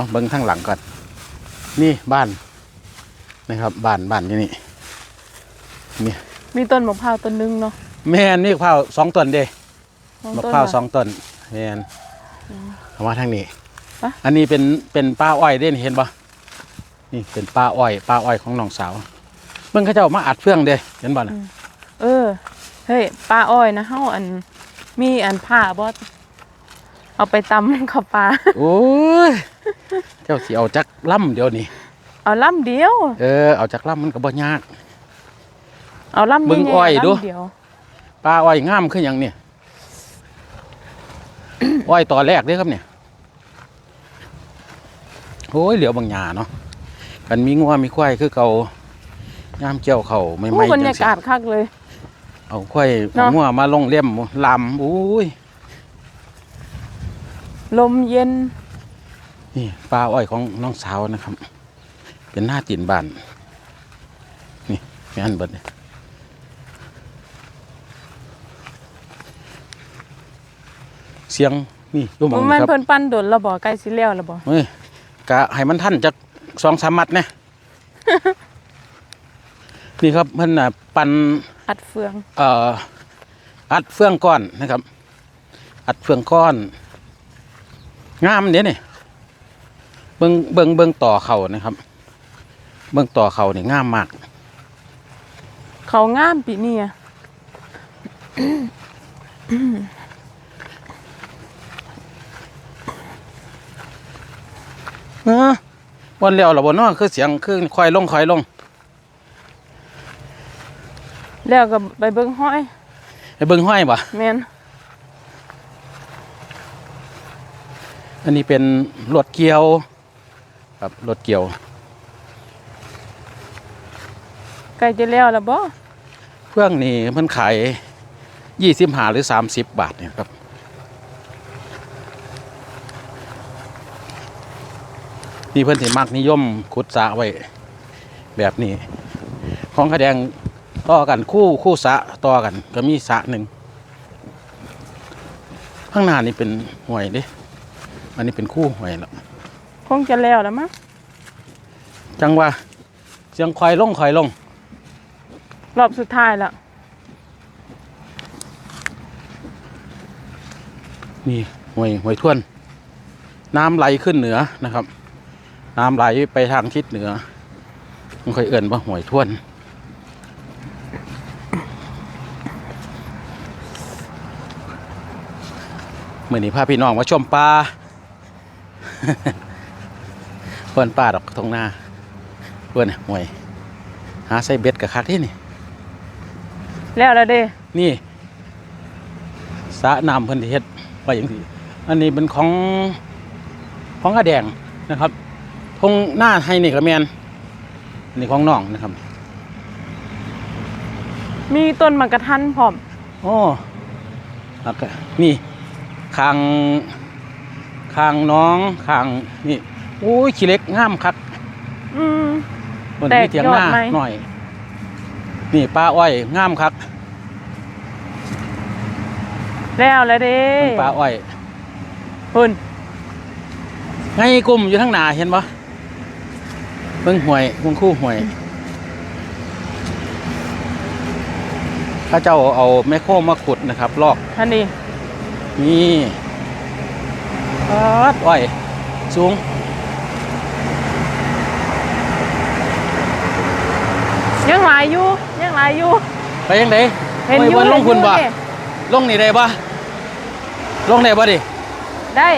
เอาเบิ้งข้างหลังก่อนนี่บ้านนะครับบ้านบ้านที่นี่มีต้นมะพร้าวต้นนึงเนาะแม่นนี่มะพร้าวสองต้นเด้สองมะต้นพร้าวน่ะสองต้นแม่นเอามาทางนี้ปะอันนี้เป็นเป็นป้าอ้อยเด้นี่เห็นปะนี่เป็นป้าอ้อยป้าอ้อยของน้องสาวเบิ่งเขาเจ้ามาอัดเฟืองเด้เห็นบ่น่ะเออเฮ้ยปลาอ้อยนะเฮาอันมีอันผ้าบ่เอาไปตำกับปลาโอ้ย เจ้าสิเอาจักล่ำเดี๋ยวนี้เอาลำเดียว เออเอาจักล่ำมันก็บ่ยาก เอาลำเบิ่งใหญ่ๆอ้อยดู ลำเดียวป้าอ้อยงามขึ้นอหย่างเนี่ย อ้อยตอนแรกเด้ครับเนี่ยโอ้ยเหลียวบางหยาเนาะกันมีงัวมีควายคือเก่ายามเกี่ยวเขาไม่โอ้ไม่บรรจัยางกาศคักเลย เอาควายเนาะ เอางัวมาลงเล่ยมลำอุ้ยลมเย็น นี่ปลาอ้อยของน้องสาวนะครับ เป็นหน้าตีนบ้าน นี่แม่นเบิดเนี่ยเสียงนี่ดูหมบ่องแม่นครับเพิ่นปั้นดนแล้วบ่ใกล้สิแล้วแล้วบ่เฮ้ยกะให้มันท่านจากสองสามมัดนะนี่ครับเพิ่นน่ะปันอัดเฟือง เอ่ออัดเฟืองก้อนนะครับ อัดเฟืองก้อน งามเด้นี่ เบิ่งเบิ่งเบิ่งต่อเขานะครับ เบิ่งต่อเขานี่งามมาก เขางามปีนี้อะเออวันแล้วล่ะบ่เนาะคือเสียงคือคอยลงคอยลง แล้วก็ไปเบิ่งห้อยไปเบิ่งห้อยบ่แม่นอันนี้เป็นรถเกี่ยว ครับรถเกี่ยวใกล้จะแล้วแล้วบ่เพื่องนี่เพิ่นขายยี่สิบหาหรือสามสิบบาทเนี่ยครับนี่เพิ่นสิมักนิยมขุดสระไว้แบบนี้ ของขะแดงต่อกันคู่คู่สระต่อกัน ก็มีสระหนึ่งข้างหน้านี่เป็นห่วยเด้อันนี้เป็นคู่ห่วยแล้ว คงจะแล้วแล้วมั้งจังว่าเสียงควายลงควายลง รอบสุดท้ายแล้วนี่ห่วยห่วยท่วน น้ำไหลขึ้นเหนือนะครับ น้ำไหลไปทางทิศเหนือมันค่อยเอื่นว่าห่วยท่วนเมื่อนี้พาพี่น้องมาชมปลา เพื่อนป้าดอกตรงหน้าเพื่อนห่วยหาใส่เบ็ดกับคักที่นี่ แล้วแล้วเด้นี่สระน้ำเพิ่นที่เฮ็ดไว้อย่างที่อันนี้เป็นของของอาแดงนะครับทงหน้าให้นี่ก็แมนอันนี่ของน้องนะครับมีต้นมะกระทันพร้อมโอ้แล้วก็นี่คางคางน้องคางนี่ โอ้ยขี้เล็กงามคักอืมบนแตกที่เถียงหน้ายอดไหม หน่อย นี่ปลาอ้อยงามคักแล้วแล้วเด้ปลาอ้อยหุ่นไงกลุ่มอยู่ทั้งหนาเห็นปะเบิ่งห่วยเบิ่งคู่ห่วยข้าเจ้าเอาแมคโครมาขุดนะครับ ลอกท่านนี่นี่ปาดอ้อย สูง ยังหลายอยู่ยังหลายอยู่ ไปยังไงเห็นอยู่วันลงเห็คุณบ่เด้ลงนี่ได้บ่ลงได้บ่ดิได้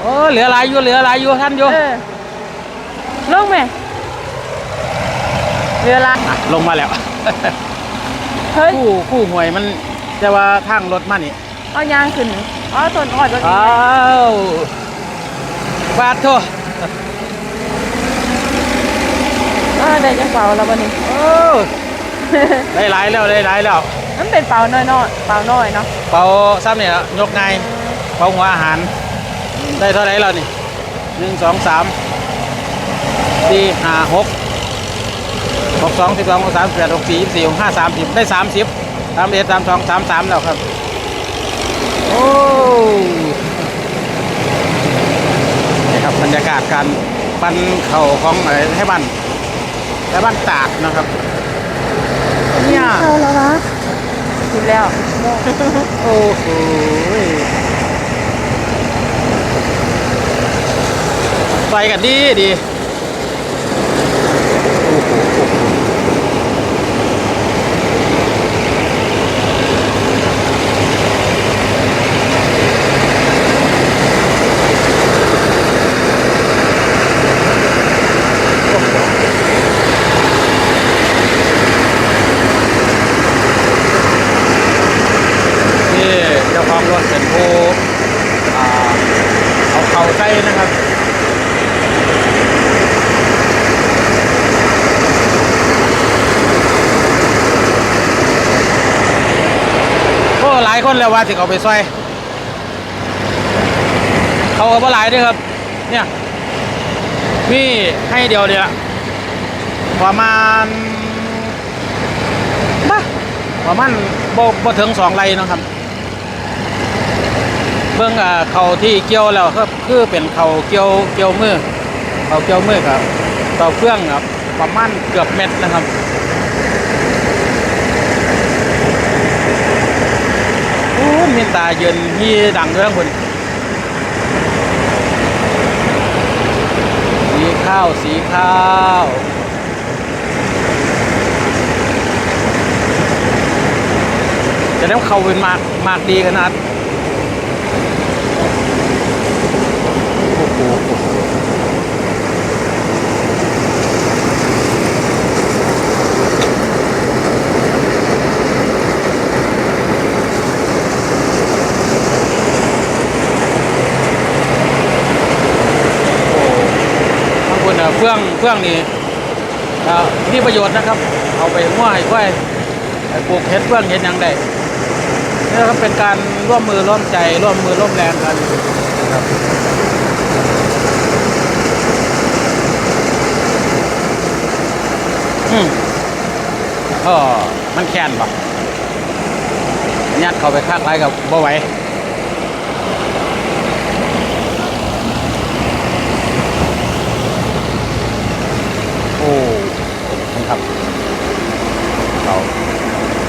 โอ้เหลือหลายอยู่เหลือหลายอยู่ท่านอยู่เออ ลงไหมเรือลาอะลงมาแล้ว เฮ้ย คู่คู่ห่วยมันจะว่าทางรถมานี่เอายางขึ้นเอาต้นอ้อยต้นนี้อ้าวบาดโท เออได้จังเปล่าแล้ววันนี้โอ้ได้หลายแล้วได้หลายแล้วมันเป็นเปล่าน้อยๆเปล่าน้อยเนาะเป่าซ้ำเนี่ยยกไงเป่าหัวอาหาร ได้เท่าไหร่แล้วนี่หนึ่งสองสามสี่ห้าหกหกสองสิบสองหกสามสิบแปดหกสี่ยี่สิบสี่หกห้าสามสิบได้สามสิบสามเอ็ดสามสองสามสามแล้วครับ โอ้นี่ครับบรรยรยากาศการปั้นเข่าของอะไรให้บ้า นให้บ้านตากนะครับเนี่ยเข้าแล้วนะกินแล้ว โอ้โหใส่กันดีดีโอ้โหโอ้โหนี่เจ้าของรถเป็นผู้อ่าเอาเข่าใส่นะครับ โอ้ หลายคนแล้วว่าสิเอาไปซอย เขาก็บ่หลายด้วยครับ เนี่ยมีให้เดียวเดียวประมาณบ้าประมาณบ่บ่ถึงสองไรนะครับ เบิ่อ่าเขาที่เกี่ยวแล้วครับคือเป็นเขาเกี่ยวเกี่ยวมือเขาเกี่ยวมือครับต่อเครื่องครับประมาณเกือบเม็ดนะครับ โอ้มีตาเย็นมีดังเรื่องคนสีข้าวสีข้าวจะได้เขาเป็นมากมากดีขนาดโอ้โหโอ้โหขอบคุณนะเฟื่องเฟื่องนี่เอ่อมีประโยชน์นะครับ เอาไปมั่วให้ค่อยปลูกเห็ดเฟื่องเห็ดยังได้นี่ก็เป็นการร่วมมือร่วมใจร่วมมือร่วมแรงกันนะครับอืมเออมันแค้นปะยัดเข้าไปคักไรกับบ่ไหวโอ้นี่ครับเรา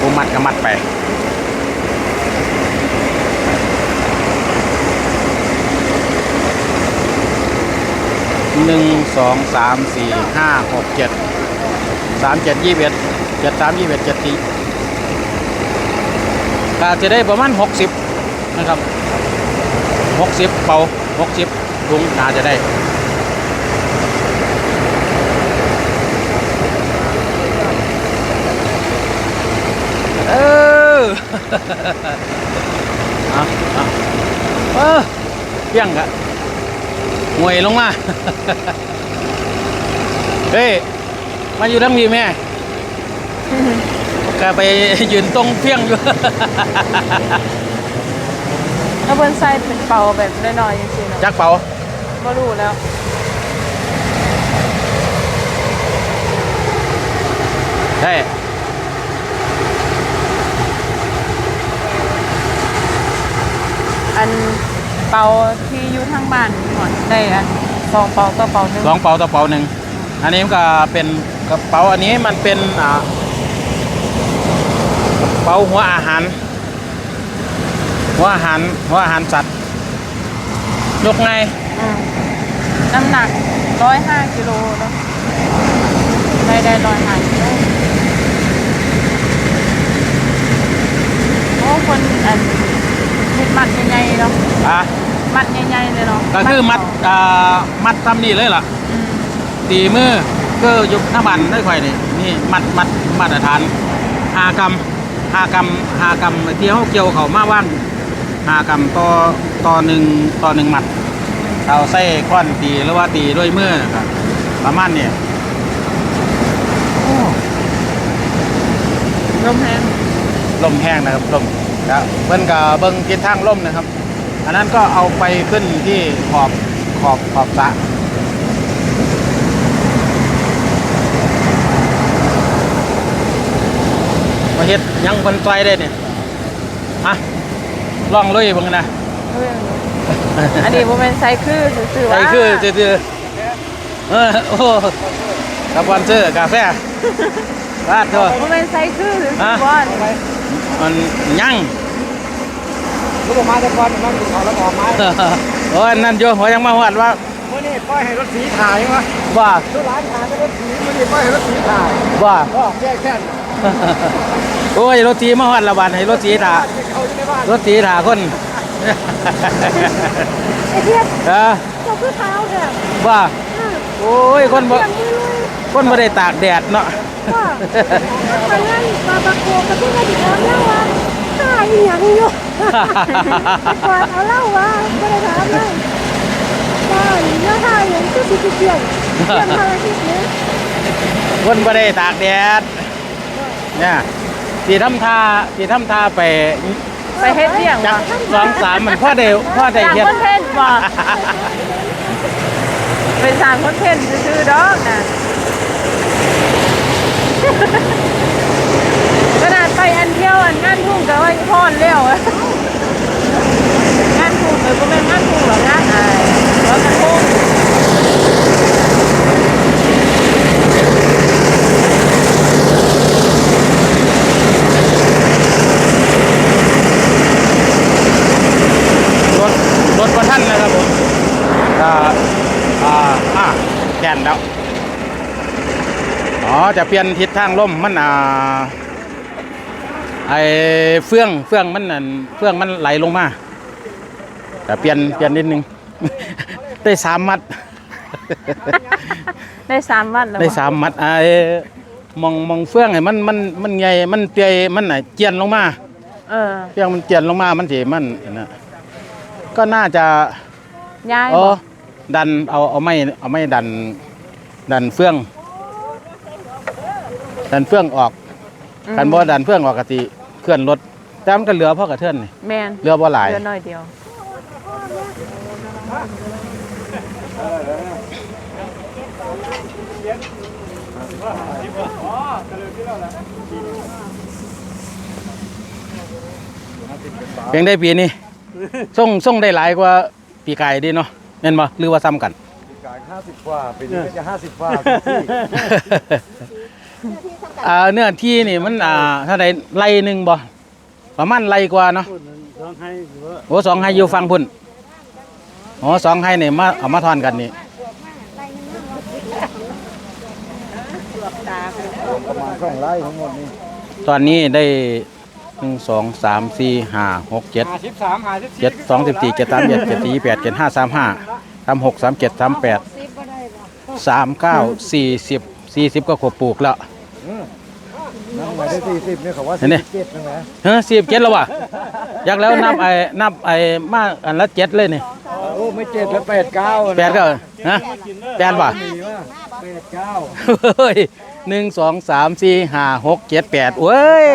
ผู้มัดก็มัดไปหนึ่งสองสามสี่ห้าหกเจ็ดสามเจ็ดยี่สิบเอ็ดเจ็ดสามยี่สิบเอ็ดเจ็ดสี่ก็จะได้ประมาณหกสิบนะครับหกสิบเป่าหกสิบถุงน่าจะได้ เออ เอาเอาเออเพียงกะหวยลงมา เฮ้ยมาอยู่ทั้งมีแม่ก็ไปยืนตรงเพียงอยู่ แล้วบนไส้เป็นเป่าแบบน้อยๆอย่างนี้เนาะจักเป่าไม่รู้แล้ว ได้ อันเป่าที่อยู่ทาง บ้านหมดได้อันสองเป่าต่อเป่าหนึงสองเป่าต่อเป่าหนึ่งอันนี้มันก็เป็นกระเป๋าอันนี้มันเป็นอ่ากระเป๋าหัวอาหาร หัวอาหารหัวอาหารสัตว์ยกไงอืมน้ำหนักร้อยห้ากิโลเนาะได้ได้ร้อยห้ากิโลโอ้คนอันเฮ็ดมัดใหญ่ๆเนาะอะ มัดใหญ่ๆเลยเนาะก็คือมัดเป่าอ่ามัดทำนี่เลยล่ะอืมตีมือก็ยุบหน้าบันได้ค่อยนี่นี่มัดมัดมาตรฐานหากรรมหากรรมหากรรมที่เขาเกี่ยวเขามาว่างหากรรมต่อต่อหนึ่งต่อหนึ่งหมัดเอาใส่ค้อนตีหรือว่าตีด้วยมือนะครับประมาณเนี่ยลมแห้งลมแห้งนะครับลมครับเพิ่นกับเบิ้งทิศทางลมนะครับ อันนั้นก็เอาไปขึ้นที่ขอบขอบขอบสระมาเฮ็ดหยังเพิ่นไฟได้เนี่ยฮะลองลุยเบิ่งนะเรื่องอันนี้บ่แม่นไซคือซื่อๆใส่ว่าคือจือๆเออโอ้สปอนเซอร์กาแฟลาดเถอะบ่แม่นไซคือซื่อฮะๆบ่มันยั่ง ลูกออกมาแต่ก่อนมันถึงเขาแล้วออกมาโอ้ยนั่นโยหัวยังมาหวัดว่าเมื่อนี่ปล่อยให้รถสีถ่ายวะว่าทุกร้านขายแต่รถสีเมื่อนี่ปล่อยให้รถสีถ่ายว่าก็แค่แค่โอ้ยรถจีมาหวัดละบาดให้รถจีถ่าเขาอยู่ในบ้านรถจีถ่าคนไอ้เทียบเออเจ้าคือเท้าเถอะว่าโอ้ยคนบ่อย่างนี้เลยคนบ่ได้ตากแดดเนาะว่าทางนั้นปลาบาโกกระตุ้นกระดิ่งเล่าว่า ข้าอีหยังอยู่กวาดเอาเล่าว่าไม่ได้ถามเลยว่าเนื้อข้าอย่างก็สิเปลี่ยนเปลี่ยนมาที่นี้คนบ่ได้ตากแดดเนี่ยสีทำทาสีทำทาไปไปเฮ็ดเลี้ยงจับ่กสองสามมันพ่อได้พ่อได้เฮ็ดคนเทนบ่เป็นสางคนเทนซื่อๆดอกนะ ไปอันเที่ยวอันงานทุ่งก็ว่าพอนแล้วงานทุ่งเออบ่แม่นงานทุ่งหรอกงานอ่าร้อยกระทงรถรถประท่านนะครับผมก็อ่าอ่าแกนแล้วอ๋อจะเปลี่ยนทิศทางลมมันอ่า ไอเฟื่องเฟื่องมันนั่นเฟื่องมันไหลลงมาแต่เปลี่ยนเปลี่ยนนิดนึง ได้สามมัด ได้สามวันแล้วได้บ่สามมัดไอ้มองมองเฟื่องไอ้มันมันมันใหญ่มันเปียมันน่ะเจียนลงมา เออเฟื่องมันเจียนลงมามันสิมันนะก็น่าจะ ย้ายเอบ่อดันเอาเอาไม้เอาไม้ดัน ดันเฟื่อง ดันเฟื่องออก คันบ่ดันเฟื่องออกกติเคลื่อนรถแต่มันก็เหลือพอกระเทือนนี่แม่นเหลือบ่หลาย เหลือน้อยเดียว เพียงได้ปีนี้ ส่งส่งได้หลายกว่าปีกายดีเนาะแม่นบ่หรือว่าซ้ำกัน กายห้าสิบกว่าปีนี้ก็จะห้าสิบกว่า อ่าเนื้อที่นี่มันอ่าเท่าใดไร่หนึ่งบ่ประมาณไร่กว่าเนาะโอ้สองไร่อยู่ฟังพุ่นอ๋อสองไร่นี่มาเอามาทอนกันนี่ประมาณสองไร่ทั้งหมดนี่ตอนนี้ได้หนึ่งสองสามสี่ห้าหกเจ็ดห้าสิบสามห้าสิบเจ็ดสองสิบสี่เจ็ดสามเจ็ดเจ็ดสี่แปดเจ็ดห้าสามห้าสามหกสามเจ็ดสามแปดสามเก้าสี่สิบ สี่สิบก็ขวบปลูกแล้วนั่งมาได้สี่สิบเนี่ยเขาว่าเห็นสี่ไหมสิบเจ็ดนั่นแหละเฮ้ยสี่สิบเจ็ดแล้ววะอยากแล้วนับไอ้นับไอ้มากอันละเจ็ดเลยนี่โอ้ไม่เจ็ดแล้วแปดเก้าแปดก็ฮะแปดป่ะดีว่าแปดเก้าเฮ้ยหนึ่งสองสามสี่ห้าหกเจ็ดแปดเว้ย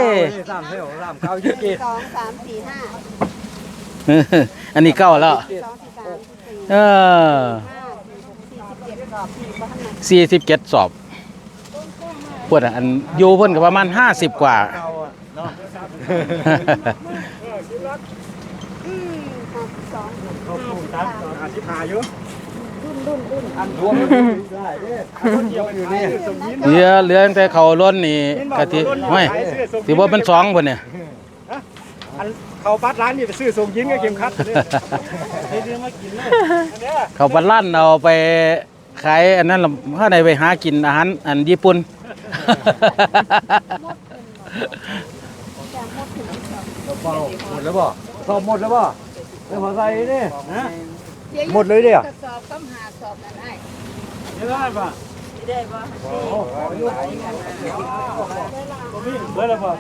สามเท่าสามเก้ายี่สิบเจ็ดสองสามสี่ห้าอันนี้เก้าแล้วสองสี่สามสี่เออห้าสี่สิบเจ็ดรอบสี่บ้านไหนสี่สิบเจ็ดสอบ พวดอะอันอยู่เพิ่นก็ประมาณห้าสิบกว่า เก้าอะเนาะอืมหกสองเขาปลูกตัดอาชีพหาอยู่รุ่นรุ่นรุ่นอันรวมได้เด้อเดียวอยู่นี่สมยิน เหลือเหลือตั้งแต่เขาล้นนี่กะทิไม่สิบ่เป็นสองพุ่นเนี่ย อันเขาปัดร้านนี่ไปซื้อส่งยินกับเข็มขัดเลยเฮ้ยมากินเลยอันเนี้ยเขาบัดลั่นเอาไปขายอันนั้นล่ะถ้าได้ไปหากินอาหารอันญี่ปุ่น เบาหมดแล้วบ่สอบหมดแล้วบ่ไม่พอใจนี่นะหมดเลยเด้อสอบคำหาสอบนั่นไอ้ได้ป่ะได้บ่โอ้โหเบิดแล้วบ่